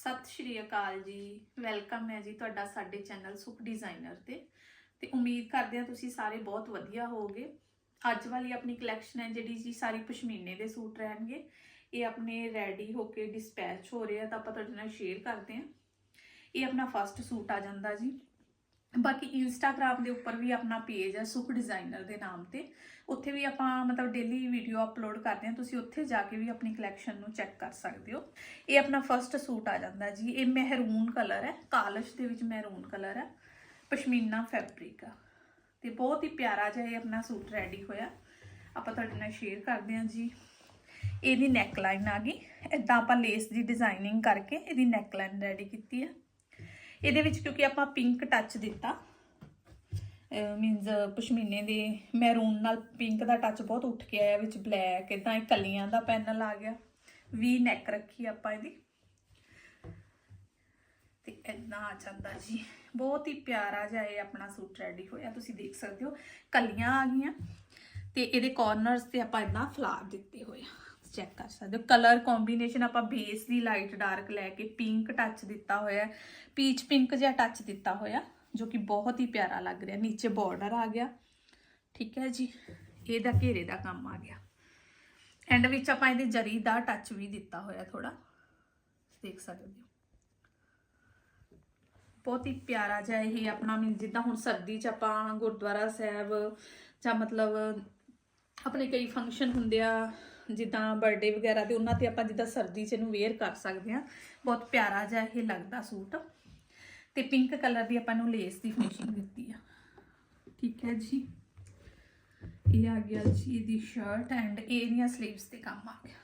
ਸਤਿ ਸ਼੍ਰੀ ਅਕਾਲ ਜੀ। ਵੈਲਕਮ ਹੈ ਜੀ ਤੁਹਾਡਾ ਸਾਡੇ ਚੈਨਲ ਸੁਖ ਡਿਜ਼ਾਈਨਰ ਤੇ। ਤੇ ਉਮੀਦ ਕਰਦੇ ਹਾਂ ਤੁਸੀਂ ਸਾਰੇ ਬਹੁਤ ਵਧੀਆ ਹੋਵੋਗੇ। ਅੱਜ ਵਾਲੀ ਆਪਣੀ ਕਲੈਕਸ਼ਨ ਹੈ ਜਿਹੜੀ ਜੀ ਸਾਰੀ ਪਸ਼ਮੀਨੇ ਦੇ ਸੂਟ ਰਹਿਣਗੇ। ਇਹ ਆਪਣੇ ਰੈਡੀ ਹੋ ਕੇ ਡਿਸਪੈਚ ਹੋ ਰਹੇ ਆ ਤਾਂ ਆਪਾਂ ਤੁਹਾਡੇ ਨਾਲ ਸ਼ੇਅਰ ਕਰਦੇ ਹਾਂ। ਇਹ ਆਪਣਾ ਫਰਸਟ ਸੂਟ ਆ ਜਾਂਦਾ ਜੀ। ਬਾਕੀ ਇੰਸਟਾਗ੍ਰam ਦੇ ਉੱਪਰ ਵੀ ਆਪਣਾ ਪੇਜ ਹੈ ਸੁਖ ਡਿਜ਼ਾਈਨਰ ਦੇ ਨਾਮ ਤੇ। ਉੱਥੇ ਵੀ ਆਪਾਂ ਮਤਲਬ ਡੇਲੀ ਵੀਡੀਓ ਅਪਲੋਡ ਕਰਦੇ ਹਾਂ, ਤੁਸੀਂ ਉੱਥੇ ਜਾ ਕੇ ਵੀ ਆਪਣੀ ਕਲੈਕਸ਼ਨ ਨੂੰ ਚੈੱਕ ਕਰ ਸਕਦੇ ਹੋ। ਇਹ ਆਪਣਾ ਫਰਸਟ ਸੂਟ ਆ ਜਾਂਦਾ ਜੀ। ਇਹ ਮਹਿਰੂਨ ਕਲਰ ਹੈ, ਕਾਲਸ਼ ਦੇ ਵਿੱਚ ਮਹਿਰੂਨ ਕਲਰ ਹੈ, ਪਸ਼ਮੀਨਾ ਫੈਬਰਿਕ ਆ। ਤੇ ਬਹੁਤ ਹੀ ਪਿਆਰਾ ਜਿਹਾ ਇਹ ਆਪਣਾ ਸੂਟ ਰੈਡੀ ਹੋਇਆ। ਆਪਾਂ ਤੁਹਾਡੇ ਨਾਲ ਸ਼ੇਅਰ ਕਰਦੇ ਹਾਂ ਜੀ। ਇਹਦੀ ਨੈਕ ਲਾਈਨ ਆ ਗਈ। ਇਦਾਂ ਆਪਾਂ ਲੇਸ ਦੀ ਡਿਜ਼ਾਈਨਿੰਗ ਕਰਕੇ ਇਹਦੀ ਨੈਕ ਲਾਈਨ ਰੈਡੀ ਕੀਤੀ ਹੈ। ਇਹਦੇ ਵਿੱਚ ਕਿਉਂਕਿ ਆਪਾਂ ਪਿੰਕ ਟੱਚ ਦਿੱਤਾ। ਮੀਨਸ ਪਸ਼ਮੀਨੇ ਦੇ ਮੈਰੂਨ ਨਾਲ ਪਿੰਕ ਦਾ ਟੱਚ ਬਹੁਤ ਉੱਠ ਕੇ ਆਇਆ, ਵਿੱਚ ਬਲੈਕ ਇਦਾਂ ਇਹ ਕਲੀਆਂ ਦਾ ਪੈਨਲ ਆ ਗਿਆ। ਵੀ ਨੈਕ ਰੱਖੀ ਆਪਾਂ ਇਹਦੀ। ਤੇ ਇਦਾਂ ਆ ਜਾਂਦਾ ਜੀ। ਬਹੁਤ ਹੀ ਪਿਆਰਾ ਜਿਹਾ ਇਹ ਆਪਣਾ ਸੂਟ ਰੈਡੀ ਹੋਇਆ। ਤੁਸੀਂ ਦੇਖ ਸਕਦੇ ਹੋ, ਕਲੀਆਂ ਆ ਗਈਆਂ। ਤੇ ਇਹਦੇ ਕਾਰਨਰਸ ਤੇ ਆਪਾਂ ਇਦਾਂ ਫਲਾਰ ਦਿੱਤੇ ਹੋਏ ਆ। ਚੈੱਕ ਕਰ ਸਕਦੇ ਹੋ। ਕਲਰ ਕੰਬੀਨੇਸ਼ਨ ਆਪਾਂ ਬੇਸ ਦੀ ਲਾਈਟ ਡਾਰਕ ਲੈ ਕੇ ਪਿੰਕ ਟੱਚ ਦਿੱਤਾ ਹੋਇਆ ਪੀਚ ਪਿੰਕ ਜਿਹਾ ਟੱਚ ਦਿੱਤਾ ਹੋਇਆ, ਜੋ ਕਿ ਬਹੁਤ ਹੀ ਪਿਆਰਾ ਲੱਗ ਰਿਹਾ। ਨੀਚੇ ਬਾਰਡਰ ਆ ਗਿਆ। ਠੀਕ ਹੈ ਜੀ, ਇਹਦਾ ਘੇਰੇ ਦਾ ਕੰਮ ਆ ਗਿਆ। ਐਂਡ ਵਿੱਚ ਆਪਾਂ ਇਹਦੇ ਜਰੀ ਦਾ ਟੱਚ ਵੀ ਦਿੱਤਾ ਹੋਇਆ ਥੋੜਾ ਦੇਖ ਸਕਦੇ ਹੋ। ਬਹੁਤ ਹੀ ਪਿਆਰਾ ਜਿਹਾ ਇਹ ਆਪਣਾ ਮੀਨ ਜਿੱਦਾਂ ਹੁਣ ਸਰਦੀ 'ਚ ਆਪਾਂ ਗੁਰਦੁਆਰਾ ਸਾਹਿਬ ਜਾਂ ਮਤਲਬ ਆਪਣੇ ਕਈ ਫੰਕਸ਼ਨ ਹੁੰਦੇ ਆ ਜਿੱਦਾਂ ਬਰਥਡੇ ਵਗੈਰਾ ਤੇ ਉਹਨਾਂ ਤੇ ਆਪਾਂ ਜਿੱਦਾਂ ਸਰਦੀ 'ਚ ਇਹਨੂੰ ਵੇਅਰ ਕਰ ਸਕਦੇ ਆ ਬਹੁਤ ਪਿਆਰਾ ਜਿਹਾ ਇਹ ਲੱਗਦਾ ਸੂਟ। ਤੇ ਪਿੰਕ ਕਲਰ ਦੀ ਆਪਾਂ ਨੂੰ ਲੇਸ ਦੀ ਫਿਨਿਸ਼ਿੰਗ ਦਿੱਤੀ ਆ। ਠੀਕ ਹੈ ਜੀ। ਇਹ ਆ ਗਿਆ ਜੀ ਇਹਦੀ ਸ਼ਰਟ ਐਂਡ ਇਹਦੀਆਂ ਸਲੀਵਸ ਤੇ ਕੰਮ ਆ ਗਿਆ।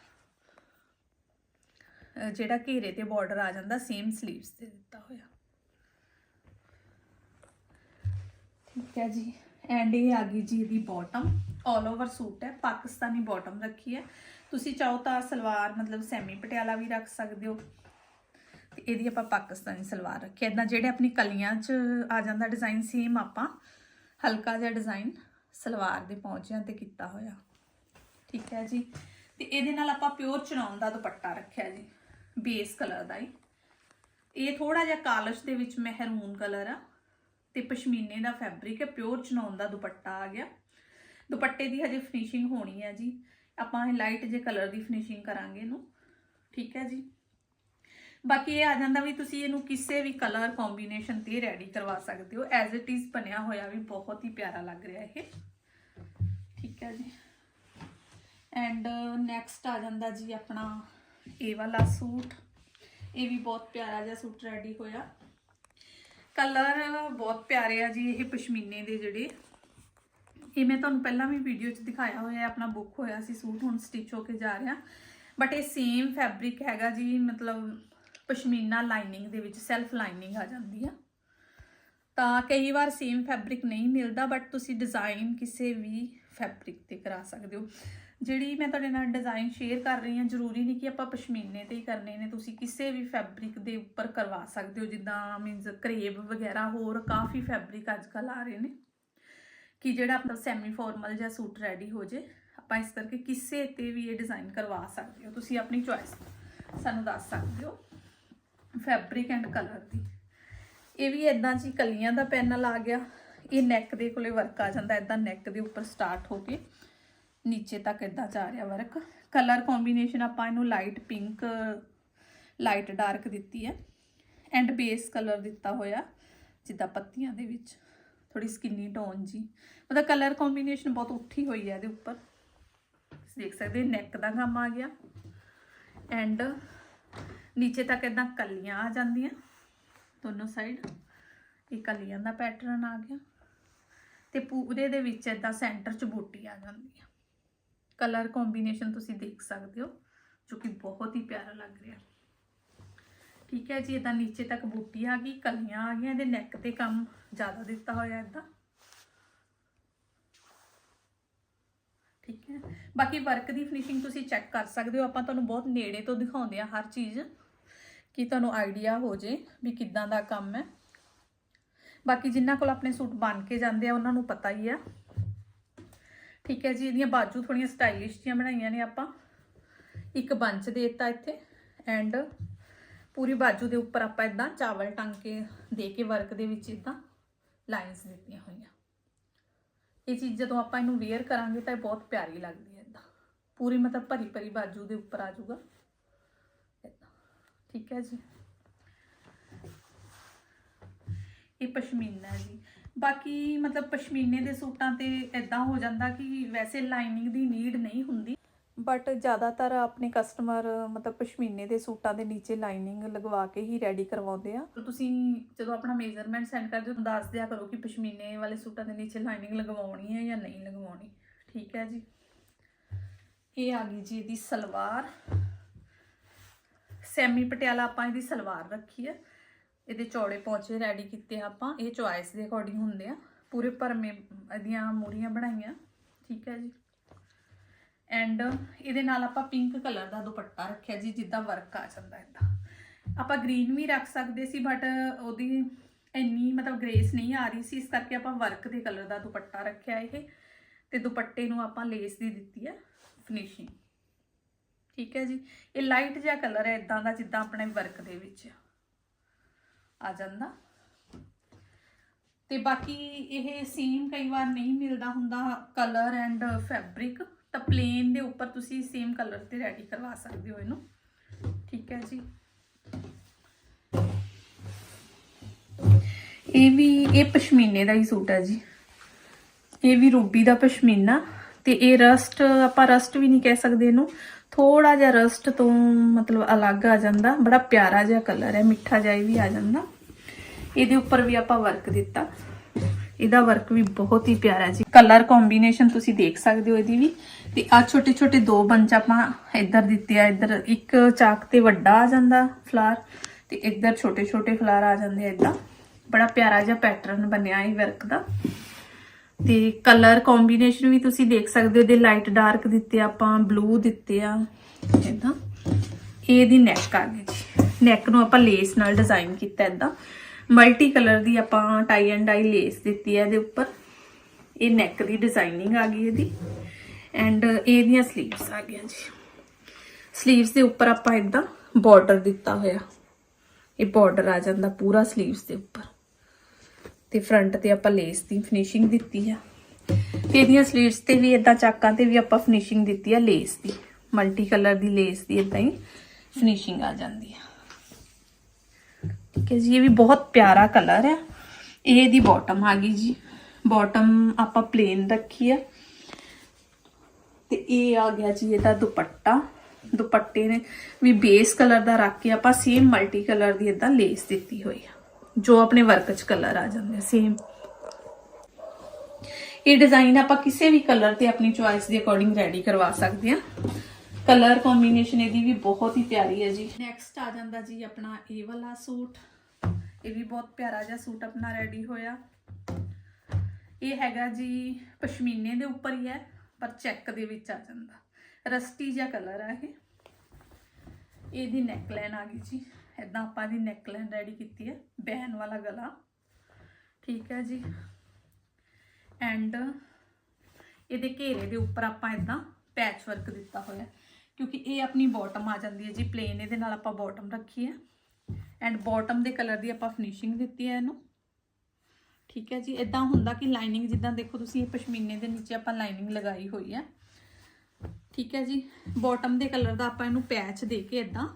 ਜਿਹੜਾ ਘੇਰੇ ਤੇ ਬਾਰਡਰ ਆ ਜਾਂਦਾ ਸੇਮ ਸਲੀਵਸ ਤੇ ਦਿੱਤਾ ਹੋਇਆ। ਠੀਕ ਹੈ ਜੀ। ਐਂਡ ਇਹ ਆ ਗਈ ਜੀ ਇਹਦੀ ਬਾਟਮ ਆਲ ਓਵਰ ਸੂਟ ਹੈ, ਪਾਕਿਸਤਾਨੀ ਬਾਟਮ ਰੱਖੀ ਹੈ। ਤੁਸੀਂ ਚਾਹੋ ਤਾਂ ਸਲਵਾਰ, ਮਤਲਬ ਸੈਮੀ ਪਟਿਆਲਾ ਵੀ ਰੱਖ ਸਕਦੇ ਹੋ। ਤੇ ਇਹਦੀ ਆਪਾਂ ਪਾਕਿਸਤਾਨੀ ਸਲਵਾਰ ਰੱਖੀ ਹੈ। ਜਿਹੜੇ ਆਪਣੀ ਕਲੀਆਂ 'ਚ ਆ ਜਾਂਦਾ ਡਿਜ਼ਾਈਨ ਸੇਮ ਆਪਾਂ ਹਲਕਾ ਜਿਹਾ ਡਿਜ਼ਾਈਨ ਸਲਵਾਰ ਦੇ ਪੌਂਚਿਆਂ ਤੇ ਕੀਤਾ ਹੋਇਆ। ਠੀਕ ਹੈ ਜੀ। ਤੇ ਇਹਦੇ ਨਾਲ ਆਪਾਂ ਪਿਓਰ ਚਨੌਨ ਦਾ ਦੁਪੱਟਾ ਰੱਖਿਆ ਜੀ ਬੇਸ ਕਲਰ ਦਾ ਹੀ। ਇਹ ਥੋੜਾ ਜਿਹਾ ਕਾਲਸ਼ ਦੇ ਵਿੱਚ ਮਹਿਰੂਨ ਕਲਰ ਆ। ਤੇ ਪਸ਼ਮੀਨੇ ਦਾ ਫੈਬਰਿਕ ਹੈ ਪਿਓਰ ਚਨੌਨ ਦਾ ਦੁਪੱਟਾ ਆ ਗਿਆ। ਦੁਪੱਟੇ ਦੀ ਹਜੇ ਫਿਨਿਸ਼ਿੰਗ ਹੋਣੀ ਹੈ ਜੀ। ਆਪਾਂ ਇਹ ਲਾਈਟ ਜੇ ਕਲਰ ਦੀ ਫਿਨਿਸ਼ਿੰਗ ਕਰਾਂਗੇ ਇਹਨੂੰ। ਠੀਕ ਹੈ ਜੀ। ਬਾਕੀ ਇਹ ਆ ਜਾਂਦਾ ਵੀ ਤੁਸੀਂ ਇਹਨੂੰ ਕਿਸੇ ਵੀ ਕਲਰ ਕੰਬੀਨੇਸ਼ਨ ਤੇ ਰੈਡੀ ਕਰਵਾ ਸਕਦੇ ਹੋ। ਐਜ਼ ਇਟ ਇਜ਼ ਬਣਿਆ ਹੋਇਆ ਵੀ ਬਹੁਤ ਹੀ ਪਿਆਰਾ ਲੱਗ ਰਿਹਾ ਇਹ। ਠੀਕ ਹੈ ਜੀ। ਐਂਡ ਨੈਕਸਟ ਆ ਜਾਂਦਾ ਜੀ ਆਪਣਾ ਇਹ ਵਾਲਾ ਸੂਟ। ਇਹ ਵੀ ਬਹੁਤ ਪਿਆਰਾ ਜਿਹਾ ਸੂਟ ਰੈਡੀ ਹੋਇਆ। ਕਲਰ ਬਹੁਤ ਪਿਆਰੇ ਆ ਜੀ ਇਹ ਪਸ਼ਮੀਨੇ ਦੇ ਜਿਹੜੇ। ਇਹ ਮੈਂ ਤੁਹਾਨੂੰ ਪਹਿਲਾਂ ਵੀ ਵੀਡੀਓ 'ਚ ਦਿਖਾਇਆ ਹੋਇਆ, ਆਪਣਾ ਬੁੱਕ ਹੋਇਆ ਸੀ ਸੂਟ, ਹੁਣ ਸਟਿਚ ਹੋ ਕੇ ਜਾ ਰਿਹਾ। ਬਟ ਇਹ ਸੇਮ ਫੈਬਰਿਕ ਹੈਗਾ ਜੀ, ਮਤਲਬ ਪਸ਼ਮੀਨਾ ਲਾਈਨਿੰਗ ਦੇ ਵਿੱਚ ਸੈਲਫ ਲਾਈਨਿੰਗ ਆ ਜਾਂਦੀ ਆ। ਤਾਂ ਕਈ ਵਾਰ ਸੇਮ ਫੈਬਰਿਕ ਨਹੀਂ ਮਿਲਦਾ ਬਟ ਤੁਸੀਂ ਡਿਜ਼ਾਈਨ ਕਿਸੇ ਵੀ ਫੈਬਰਿਕ ਤੇ ਕਰਾ ਸਕਦੇ ਹੋ। ਜਿਹੜੀ ਮੈਂ ਤੁਹਾਡੇ ਨਾਲ ਡਿਜ਼ਾਈਨ ਸ਼ੇਅਰ ਕਰ ਰਹੀ ਹਾਂ, ਜ਼ਰੂਰੀ ਨਹੀਂ ਕਿ ਆਪਾਂ ਪਸ਼ਮੀਨੇ ਤੇ ਹੀ ਕਰਨੇ ਨੇ, ਤੁਸੀਂ ਕਿਸੇ ਵੀ ਫੈਬਰਿਕ ਦੇ ਉੱਪਰ ਕਰਵਾ ਸਕਦੇ ਹੋ, ਜਿੱਦਾਂ ਮੀਨਸ ਕਰੇਬ ਵਗੈਰਾ, ਹੋਰ ਕਾਫੀ ਫੈਬਰਿਕ ਅੱਜ ਕੱਲ ਆ ਰਹੇ ਨੇ, ਕਿ ਜਿਹੜਾ ਆਪਣਾ ਸੈਮੀ ਫਾਰਮਲ ਜਾਂ ਸੂਟ ਰੈਡੀ ਹੋ ਜੇ, ਆਪਾਂ ਇਸ ਕਰਕੇ ਕਿਸੇ ਤੇ ਵੀ ਇਹ ਡਿਜ਼ਾਈਨ ਕਰਵਾ ਸਕਦੇ ਹੋ, ਤੁਸੀਂ ਆਪਣੀ ਚੁਆਇਸ ਸਾਨੂੰ ਦੱਸ ਸਕਦੇ ਹੋ ਫੈਬਰਿਕ ਐਂਡ ਕਲਰ ਦੀ। ਇਹ ਵੀ ਇਦਾਂ ਜੀ ਕਲੀਆਂ ਦਾ ਪੈਨਲ ਆ ਗਿਆ, ਇਹ ਨੈਕ ਦੇ ਕੋਲੇ ਵਰਕ ਆ ਜਾਂਦਾ ਇਦਾਂ ਨੈਕ ਦੇ ਉੱਪਰ ਸਟਾਰਟ ਹੋ ਕੇ। ਨੀਚੇ ਤੱਕ ਇਦਾਂ ਜਾ ਰਿਹਾ ਵਰਕ। ਕਲਰ ਕੰਬੀਨੇਸ਼ਨ ਆਪਾਂ ਇਹਨੂੰ ਲਾਈਟ ਪਿੰਕ ਲਾਈਟ ਡਾਰਕ ਦਿੱਤੀ ਹੈ। ਐਂਡ ਬੇਸ ਕਲਰ ਦਿੱਤਾ ਹੋਇਆ, ਜਿੱਦਾਂ ਪੱਤੀਆਂ ਦੇ ਵਿੱਚ। ਥੋੜੀ ਸਕਿਨੀ ਟੋਨ ਜੀ। ਮਤਲਬ ਕਲਰ ਕੰਬੀਨੇਸ਼ਨ ਬਹੁਤ ਉੱਠੀ ਹੋਈ ਹੈ ਇਹਦੇ ਉੱਪਰ। ਤੁਸੀਂ ਦੇਖ ਸਕਦੇ ਨੈਕ ਦਾ ਕੰਮ ਆ ਗਿਆ। ਐਂਡ ਨੀਚੇ ਤੱਕ ਇਦਾਂ ਕਲੀਆਂ ਆ ਜਾਂਦੀਆਂ। ਦੋਨੋਂ ਸਾਈਡ ਇਹ ਕਲੀਆਂ ਦਾ ਪੈਟਰਨ ਆ ਗਿਆ। ਤੇ ਪੂਰੇ ਦੇ ਵਿੱਚ ਇਦਾਂ ਸੈਂਟਰ 'ਚ ਬੂਟੀ ਆ ਜਾਂਦੀ ਆ। ਕਲਰ ਕੰਬੀਨੇਸ਼ਨ ਤੁਸੀਂ ਦੇਖ ਸਕਦੇ ਹੋ, ਜੋ ਕਿ ਬਹੁਤ ਹੀ ਪਿਆਰਾ ਲੱਗ ਰਿਹਾ। ਠੀਕ ਹੈ ਜੀ ਇਦਾਂ ਨੀਚੇ ਤੱਕ ਬੂਟੀ ਆ ਗਈ, ਕਲੀਆਂ ਆ ਗਈਆਂ, ਇਹਦੇ ਨੈਕ ਤੇ ਕੰਮ ਜ਼ਿਆਦਾ ਦਿੱਤਾ ਹੋਇਆ ਇਦਾਂ ਠੀਕ ਹੈ, ਬਾਕੀ ਵਰਕ ਦੀ ਫਿਨਿਸ਼ਿੰਗ ਤੁਸੀਂ ਚੈੱਕ ਕਰ ਸਕਦੇ ਹੋ, ਆਪਾਂ ਤੁਹਾਨੂੰ ਬਹੁਤ ਨੇੜੇ ਤੋਂ ਦਿਖਾਉਂਦੇ ਆ ਹਰ ਚੀਜ਼, ਕਿ ਤੁਹਾਨੂੰ ਆਈਡੀਆ ਹੋ ਜੇ ਵੀ ਕਿੱਦਾਂ ਦਾ ਕੰਮ ਹੈ। ਬਾਕੀ ਜਿਨ੍ਹਾਂ ਕੋਲ ਆਪਣੇ ਸੂਟ ਬਣ ਕੇ ਜਾਂਦੇ ਆ, ਉਹਨਾਂ ਨੂੰ ਪਤਾ ਹੀ ਆ। ਠੀਕ ਹੈ ਜੀ, ਇਹਦੀਆਂ ਬਾਜੂ ਥੋੜੀਆਂ ਸਟਾਈਲਿਸ਼ ਜੀਆਂ ਬਣਾਈਆਂ ਨੇ ਆਪਾਂ। ਇੱਕ ਬੰਚ ਦੇ ਦਿੱਤਾ ਇੱਥੇ ਐਂਡ ਪੂਰੀ ਬਾਜੂ ਦੇ ਉੱਪਰ ਆਪਾਂ ਇਦਾਂ ਚਾਵਲ ਟੰਗ ਕੇ ਦੇ ਕੇ ਵਰਕ ਦੇ ਵਿੱਚ ਇਦਾਂ ਲਾਈਨਸ ਦਿੱਤੀਆਂ ਹੋਈਆਂ। ਇਹ ਚੀਜ਼ ਜਦੋਂ ਆਪਾਂ ਇਹਨੂੰ ਵੇਅਰ ਕਰਾਂਗੇ ਤਾਂ ਇਹ ਬਹੁਤ ਪਿਆਰੀ ਲੱਗਦੀ ਹੈ ਇਦਾਂ ਪੂਰੀ ਮਤਲਬ ਭਰੀ ਭਰੀ ਬਾਜੂ ਦੇ ਉੱਪਰ ਆ ਜਾਊਗਾ। ਏਦਾਂ। ਠੀਕ ਹੈ ਜੀ। ਇਹ ਪਸ਼ਮੀਨਾ ਜੀ। ਬਾਕੀ ਮਤਲਬ ਪਸ਼ਮੀਨੇ ਦੇ ਸੂਟਾਂ ਤੇ ਇਦਾਂ ਹੋ ਜਾਂਦਾ ਕਿ ਵੈਸੇ ਲਾਈਨਿੰਗ ਦੀ ਨੀਡ ਨਹੀਂ ਹੁੰਦੀ। ਬਟ ਜ਼ਿਆਦਾਤਰ ਆਪਣੇ ਕਸਟਮਰ ਮਤਲਬ ਪਸ਼ਮੀਨੇ ਦੇ ਸੂਟਾਂ ਦੇ ਨੀਚੇ ਲਾਈਨਿੰਗ ਲਗਵਾ ਕੇ ਹੀ ਰੈਡੀ ਕਰਵਾਉਂਦੇ ਆ। ਤੁਸੀਂ ਜਦੋਂ ਆਪਣਾ ਮੇਜ਼ਰਮੈਂਟ ਸੈਂਡ ਕਰਦੇ ਹੋ ਦੱਸ ਦਿਆ ਕਰੋ ਕਿ ਪਸ਼ਮੀਨੇ ਵਾਲੇ ਸੂਟਾਂ ਦੇ ਨੀਚੇ ਲਾਈਨਿੰਗ ਲਗਵਾਉਣੀ ਹੈ ਜਾਂ ਨਹੀਂ ਲਗਵਾਉਣੀ। ਠੀਕ ਹੈ ਜੀ। ਇਹ ਆ ਗਈ ਜੀ ਇਹਦੀ ਸਲਵਾਰ। ਸੈਮੀ ਪਟਿਆਲਾ ਆਪਾਂ ਇਹਦੀ ਸਲਵਾਰ ਰੱਖੀ ਹੈ। ਇਹਦੇ ਚੌੜੇ ਪੌਂਚੇ ਰੈਡੀ ਕੀਤੇ ਆ ਆਪਾਂ। ਇਹ ਚੁਆਇਸ ਦੇ ਅਕੋਰਡਿੰਗ ਹੁੰਦੇ ਆ। ਪੂਰੇ ਭਰਮੇ, ਇਹਦੀਆਂ ਮੂਰੀਆਂ ਬਣਾਈਆਂ। ਠੀਕ ਹੈ ਜੀ। ਐਂਡ ਇਹਦੇ ਨਾਲ ਆਪਾਂ ਪਿੰਕ ਕਲਰ ਦਾ ਦੁਪੱਟਾ ਰੱਖਿਆ ਜੀ, ਜਿੱਦਾਂ ਵਰਕ ਆ ਜਾਂਦਾ ਇਦਾਂ ਆਪਾਂ ਗ੍ਰੀਨ ਵੀ ਰੱਖ ਸਕਦੇ ਸੀ ਬਟ ਉਹਦੀ ਇੰਨੀ ਮਤਲਬ ਗ੍ਰੇਸ ਨਹੀਂ ਆ ਰਹੀ ਸੀ। ਇਸ ਕਰਕੇ ਆਪਾਂ ਵਰਕ ਦੇ ਕਲਰ ਦਾ ਦੁਪੱਟਾ ਰੱਖਿਆ ਇਹ। ਤੇ ਦੁਪੱਟੇ ਨੂੰ ਆਪਾਂ ਲੇਸ ਦੀ ਦਿੱਤੀ ਹੈ ਫਿਨਿਸ਼ਿੰਗ ਠੀਕ ਹੈ ਜੀ। ਇਹ ਲਾਈਟ ਜਿਹਾ ਕਲਰ ਹੈ ਇਦਾਂ ਦਾ ਜਿੱਦਾਂ ਆਪਣੇ ਵਰਕ ਦੇ ਵਿੱਚ ਆ ਜਾਂਦਾ। ਤੇ ਬਾਕੀ ਇਹ ਸੇਮ ਕਈ ਵਾਰ ਨਹੀਂ ਮਿਲਦਾ ਹੁੰਦਾ ਕਲਰ ਐਂਡ ਫੈਬਰਿਕ ਤਾਂ ਪਲੇਨ ਦੇ ਉੱਪਰ ਤੁਸੀਂ ਸੇਮ ਕਲਰ ਤੇ ਰੈਡੀ ਕਰਵਾ ਸਕਦੇ ਹੋ ਇਹਨੂੰ। ਠੀਕ ਹੈ ਜੀ। ਇਹ ਵੀ, ਇਹ ਪਸ਼ਮੀਨੇ ਦਾ ਹੀ ਸੂਟ ਹੈ ਜੀ। ਇਹ ਵੀ ਰੂਬੀ ਦਾ ਪਸ਼ਮੀਨਾ ਤੇ ਇਹ ਰਸਟ ਆਪਾਂ ਰਸਟ ਵੀ ਨਹੀਂ ਕਹਿ ਸਕਦੇ ਇਹਨੂੰ। ਥੋੜਾ ਜਿਹਾ ਰਸਟ ਤੋਂ ਮਤਲਬ ਅਲੱਗ ਆ ਜਾਂਦਾ। ਬੜਾ ਪਿਆਰਾ ਜਿਹਾ ਕਲਰ ਹੈ, ਮਿੱਠਾ ਜਿਹਾ ਵੀ ਆ ਜਾਂਦਾ। ਇਹਦੇ ਉੱਪਰ ਵੀ ਆਪਾਂ ਵਰਕ ਦਿੱਤਾ। ਇਹਦਾ ਵਰਕ ਵੀ ਬਹੁਤ ਹੀ ਪਿਆਰਾ ਜੀ। ਕਲਰ ਕੰਬੀਨੇਸ਼ਨ ਤੁਸੀਂ ਦੇਖ ਸਕਦੇ ਹੋ ਇਹਦੀ ਵੀ। ਤੇ ਆ ਛੋਟੇ ਛੋਟੇ ਦੋ ਬੰਚ ਆਪਾਂ ਇੱਧਰ ਦਿੱਤੇ ਆ। ਇੱਧਰ ਇੱਕ ਚਾਕ ਤੇ ਵੱਡਾ ਆ ਜਾਂਦਾ ਫਲਾਰ ਤੇ ਇੱਧਰ ਛੋਟੇ ਛੋਟੇ ਫਲਾਰ ਆ ਜਾਂਦੇ ਆ ਇਦਾਂ। ਬੜਾ ਪਿਆਰਾ ਜਿਹਾ ਪੈਟਰਨ ਬਣਿਆ ਇਹ ਵਰਕ ਦਾ। ਤੇ ਕਲਰ ਕੰਬੀਨੇਸ਼ਨ ਵੀ ਤੁਸੀਂ ਦੇਖ ਸਕਦੇ ਹੋ ਦੇ ਲਾਈਟ ਡਾਰਕ ਦਿੱਤੇ ਆਪਾਂ ਬਲੂ ਦਿੱਤੇ ਆ ਇਦਾਂ ਇਹ ਦੀ ਨੈਕ ਆ ਗਈ ਜੀ। ਨੈਕ ਨੂੰ ਆਪਾਂ ਲੇਸ ਨਾਲ ਡਿਜ਼ਾਈਨ ਕੀਤਾ ਇਦਾਂ ਮਲਟੀ ਕਲਰ ਦੀ ਆਪਾਂ ਟਾਈ ਐਂਡ ਡਾਈ ਲੇਸ ਦਿੱਤੀ ਹੈ ਇਹਦੇ ਉੱਪਰ। ਇਹ ਨੈਕ ਦੀ ਡਿਜ਼ਾਈਨਿੰਗ ਆ ਗਈ ਇਹਦੀ। ਐਂਡ ਇਹ ਦੀਆਂ 슬ੀਵਸ ਆ ਗਈਆਂ ਜੀ। ਸਲੀਵਸ ਦੇ ਉੱਪਰ ਆਪਾਂ ਇਦਾਂ ਬਾਰਡਰ ਦਿੱਤਾ ਹੋਇਆ। ਇਹ ਬਾਰਡਰ ਆ ਜਾਂਦਾ ਪੂਰਾ ਸਲੀਵਸ ਦੇ ਉੱਪਰ। ਤੇ ਫਰੰਟ ਤੇ ਆਪਾਂ ਲੇਸ ਦੀ ਫਿਨਿਸ਼ਿੰਗ ਦਿੱਤੀ ਆ। ਤੇ ਇਹਦੀਆਂ ਸਲੀਵਸ ਤੇ ਵੀ ਇਦਾਂ ਚਾਕਾਂ ਤੇ ਵੀ ਆਪਾਂ ਫਿਨਿਸ਼ਿੰਗ ਦਿੱਤੀ ਆ ਲੇਸ ਦੀ। ਮਲਟੀ ਕਲਰ ਦੀ ਲੇਸ ਦੀ ਇਦਾਂ ਹੀ ਫਿਨਿਸ਼ਿੰਗ ਆ ਜਾਂਦੀ ਆ। ਠੀਕ ਹੈ ਜੀ, ਇਹ ਵੀ ਬਹੁਤ ਪਿਆਰਾ ਕਲਰ ਆ। ਇਹ ਇਹਦੀ ਬਾਟਮ ਆ ਗਈ ਜੀ। ਬਾਟਮ ਆਪਾਂ ਪਲੇਨ ਰੱਖੀ ਆ। ਤੇ ਇਹ ਆ ਗਿਆ ਜੀ ਇਹਦਾ ਦੁਪੱਟਾ। ਦੁਪੱਟੇ ਨੇ ਵੀ ਬੇਸ ਕਲਰ ਦਾ ਰੱਖ ਕੇ ਆਪਾਂ ਸੇਮ ਮਲਟੀ ਕਲਰ ਦੀ ਇਦਾਂ ਲੇਸ ਦਿੱਤੀ ਹੋਈ ਆ। ਜੋ ਆਪਣੇ ਵਰਕ 'ਚ ਕਲਰ ਆ ਜਾਂਦੇ ਸੇਮ ਇਹ ਡਿਜ਼ਾਈਨ ਆਪਾਂ ਕਿਸੇ ਵੀ ਕਲਰ ਤੇ ਆਪਣੀ ਚੁਆਇਸ ਦੇ ਅਕੋਰਡਿੰਗ ਰੈਡੀ ਕਰਵਾ ਸਕਦੇ ਆ ਕਲਰ ਕੰਬੀਨੇਸ਼ਨ ਇਹਦੀ ਵੀ ਬਹੁਤ ਹੀ ਪਿਆਰੀ ਹੈ ਜੀ। ਨੈਕਸਟ ਆ ਜਾਂਦਾ ਜੀ ਆਪਣਾ ਇਹ ਵਾਲਾ ਸੂਟ। ਇਹ ਵੀ ਬਹੁਤ ਪਿਆਰਾ ਜਿਹਾ ਸੂਟ ਆਪਣਾ ਰੈਡੀ ਹੋਇਆ। ਇਹ ਹੈਗਾ ਜੀ ਪਸ਼ਮੀਨੇ ਦੇ ਉੱਪਰ ਹੀ ਹੈ, ਪਰ ਚੈੱਕ ਦੇ ਵਿੱਚ ਆ ਜਾਂਦਾ। ਰਸਟੀ ਜਿਹਾ ਕਲਰ ਆ ਇਹ। ਇਹਦੀ ਨੈਕਲਾਈਨ ਆ ਗਈ ਜੀ। ਇਦਾਂ ਆਪਾਂ ਇਹਦੀ ਨੈਕਲਾਈਨ ਰੈਡੀ ਕੀਤੀ ਹੈ ਬੈਨ ਵਾਲਾ ਗਲਾ। ਠੀਕ ਹੈ ਜੀ। ਐਂਡ ਇਹਦੇ ਘੇਰੇ ਦੇ ਉੱਪਰ ਆਪਾਂ ਇਦਾਂ ਪੈਚ ਵਰਕ ਦਿੱਤਾ ਹੋਇਆ ਕਿਉਂਕਿ ਇਹ ਆਪਣੀ ਬਾਟਮ ਆ ਜਾਂਦੀ ਹੈ ਜੀ ਪਲੇਨ ਇਹਦੇ ਨਾਲ ਆਪਾਂ ਬਾਟਮ ਰੱਖੀ ਹੈ ਐਂਡ ਬਾਟਮ ਦੇ ਕਲਰ ਦੀ ਆਪਾਂ ਫਿਨਿਸ਼ਿੰਗ ਦਿੱਤੀ ਹੈ ਇਹਨੂੰ। ਠੀਕ ਹੈ ਜੀ ਇਦਾਂ ਹੁੰਦਾ ਕਿ ਲਾਈਨਿੰਗ ਜਿੱਦਾਂ ਦੇਖੋ ਤੁਸੀਂ, ਇਹ ਪਸ਼ਮੀਨੇ ਦੇ ਨੀਚੇ ਆਪਾਂ ਲਾਈਨਿੰਗ ਲਗਾਈ ਹੋਈ ਹੈ। ਠੀਕ ਹੈ ਜੀ ਬਾਟਮ ਦੇ ਕਲਰ ਦਾ ਆਪਾਂ ਇਹਨੂੰ ਪੈਚ ਦੇ ਕੇ ਇਦਾਂ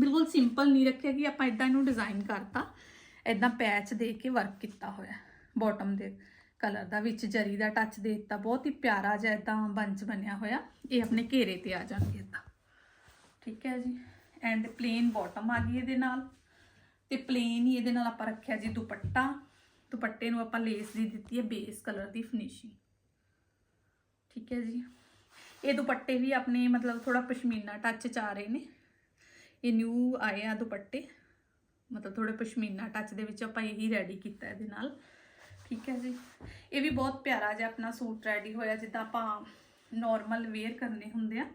ਬਿਲਕੁਲ ਸਿੰਪਲ ਨਹੀਂ ਰੱਖਿਆ ਕਿ ਆਪਾਂ ਇਦਾਂ ਇਹਨੂੰ ਡਿਜ਼ਾਈਨ ਕਰਤਾ। ਇਦਾਂ ਪੈਚ ਦੇ ਕੇ ਵਰਕ ਕੀਤਾ ਹੋਇਆ। ਬਾਟਮ ਦੇ ਕਲਰ ਦਾ ਵਿੱਚ ਜਰੀ ਦਾ ਟੱਚ ਦੇ ਦਿੱਤਾ। ਬਹੁਤ ਹੀ ਪਿਆਰਾ ਜਿਹਾ ਇਦਾਂ ਬੰਚ ਬਣਿਆ ਹੋਇਆ। ਇਹ ਆਪਣੇ ਘੇਰੇ ਤੇ ਆ ਜਾਂਦੀ ਇਦਾਂ ਠੀਕ ਹੈ ਜੀ। ਐਂਡ ਪਲੇਨ ਬਾਟਮ ਆ ਗਈ ਇਹਦੇ ਨਾਲ। ਤੇ ਪਲੇਨ ਹੀ ਇਹਦੇ ਨਾਲ ਆਪਾਂ ਰੱਖਿਆ ਜੀ ਦੁਪੱਟਾ। ਦੁਪੱਟੇ ਨੂੰ ਆਪਾਂ ਲੇਸ ਦੀ ਦਿੱਤੀ ਹੈ ਬੇਸ ਕਲਰ ਦੀ ਫਿਨਿਸ਼ਿੰਗ ਠੀਕ ਹੈ ਜੀ। ਇਹ ਦੁਪੱਟੇ ਵੀ ਆਪਣੇ ਮਤਲਬ ਥੋੜਾ ਪਸ਼ਮੀਨਾ ਟੱਚ ਚ ਆ ਰਹੇ ਨੇ। ਇਹ ਨਿਊ ਆਏ ਆ ਦੁਪੱਟੇ। ਮਤਲਬ ਥੋੜੇ ਪਸ਼ਮੀਨਾ ਟੱਚ ਦੇ ਵਿੱਚ ਆਪਾਂ ਇਹੀ ਰੈਡੀ ਕੀਤਾ ਇਹਦੇ ਨਾਲ। ਠੀਕ ਹੈ ਜੀ। ਇਹ ਵੀ ਬਹੁਤ ਪਿਆਰਾ ਜਿਹਾ ਆਪਣਾ ਸੂਟ ਰੈਡੀ ਹੋਇਆ, ਜਿੱਦਾਂ ਆਪਾਂ ਨਾਰਮਲ ਵੇਅਰ ਕਰਨੇ ਹੁੰਦੇ ਆ।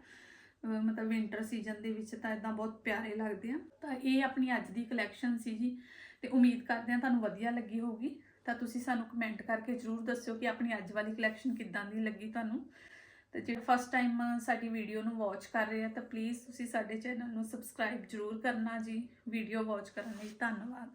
ਮਤਲਬ ਵਿੰਟਰ ਸੀਜ਼ਨ ਦੇ ਵਿੱਚ ਤਾਂ ਇਦਾਂ ਬਹੁਤ ਪਿਆਰੇ ਲੱਗਦੇ ਆ। ਤਾਂ ਇਹ ਆਪਣੀ ਅੱਜ ਦੀ ਕਲੈਕਸ਼ਨ ਸੀ ਜੀ। ਤੇ ਉਮੀਦ ਕਰਦੇ ਆ ਤੁਹਾਨੂੰ ਵਧੀਆ ਲੱਗੀ ਹੋਊਗੀ। ਤਾਂ ਤੁਸੀਂ ਸਾਨੂੰ ਕਮੈਂਟ ਕਰਕੇ ਜਰੂਰ ਦੱਸਿਓ ਕਿ ਆਪਣੀ ਅੱਜ ਵਾਲੀ ਕਲੈਕਸ਼ਨ ਕਿੱਦਾਂ ਦੀ ਲੱਗੀ ਤੁਹਾਨੂੰ। ਤੇ ਜੇ ਫਸਟ ਟਾਈਮ ਸਾਡੀ ਵੀਡੀਓ ਨੂੰ ਵਾਚ ਕਰ ਰਹੇ ਆ, ਤਾਂ ਪਲੀਜ਼ ਤੁਸੀਂ ਸਾਡੇ ਚੈਨਲ ਨੂੰ ਸਬਸਕ੍ਰਾਈਬ ਜਰੂਰ ਕਰਨਾ ਜੀ। ਵੀਡੀਓ ਵਾਚ ਕਰਨ ਲਈ ਧੰਨਵਾਦ।